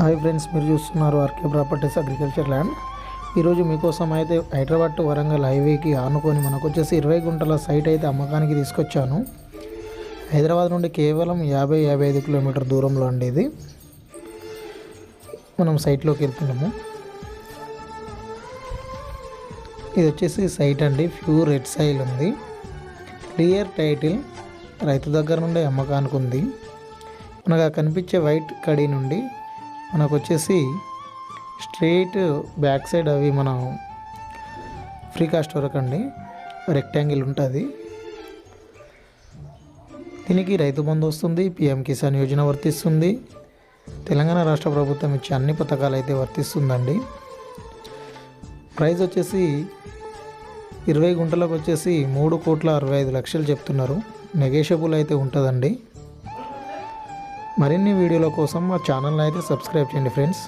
Hi friends మీరు చూస్తున్నారు RK properties agriculture land. ఈరోజు మీకోసం అయితే హైదరాబాద్ టు వరంగల్ హైవేకి ఆనుకొని మనకు వచ్చేసి ఇరవై గుంటల సైట్ అయితే అమ్మకానికి తీసుకొచ్చాను. హైదరాబాద్ నుండి కేవలం యాభై యాభై ఐదు కిలోమీటర్ దూరంలో అండి ఇది. మనం సైట్లోకి వెళ్తున్నాము. ఇది వచ్చేసి సైట్ అండి ప్యూర్ రెడ్ సైల్ ఉంది. క్లియర్ టైటిల్ రైతు దగ్గర నుండి అమ్మకానికి ఉంది. మనకు కనిపించే వైట్ కడి నుండి మనకు వచ్చేసి స్ట్రైట్ బ్యాక్ సైడ్ అవి మన ఫ్రీ కాస్ట్ వరకు అండి. రెక్టాంగిల్ ఉంటుంది. దీనికి రైతు బంధు వస్తుంది పిఎం కిసాన్ యోజన వర్తిస్తుంది. తెలంగాణ రాష్ట్ర ప్రభుత్వం ఇచ్చే అన్ని పథకాలు అయితే వర్తిస్తుందండి. ప్రైస్ వచ్చేసి ఇరవై గుంటలకు వచ్చేసి మూడు కోట్ల అరవై ఐదు లక్షలు చెప్తున్నారు. నెగేషబుల్ అయితే ఉంటుందండి. మరిన్ని వీడియోల కోసం మా ఛానల్ని అయితే సబ్స్క్రైబ్ చేయండి ఫ్రెండ్స్.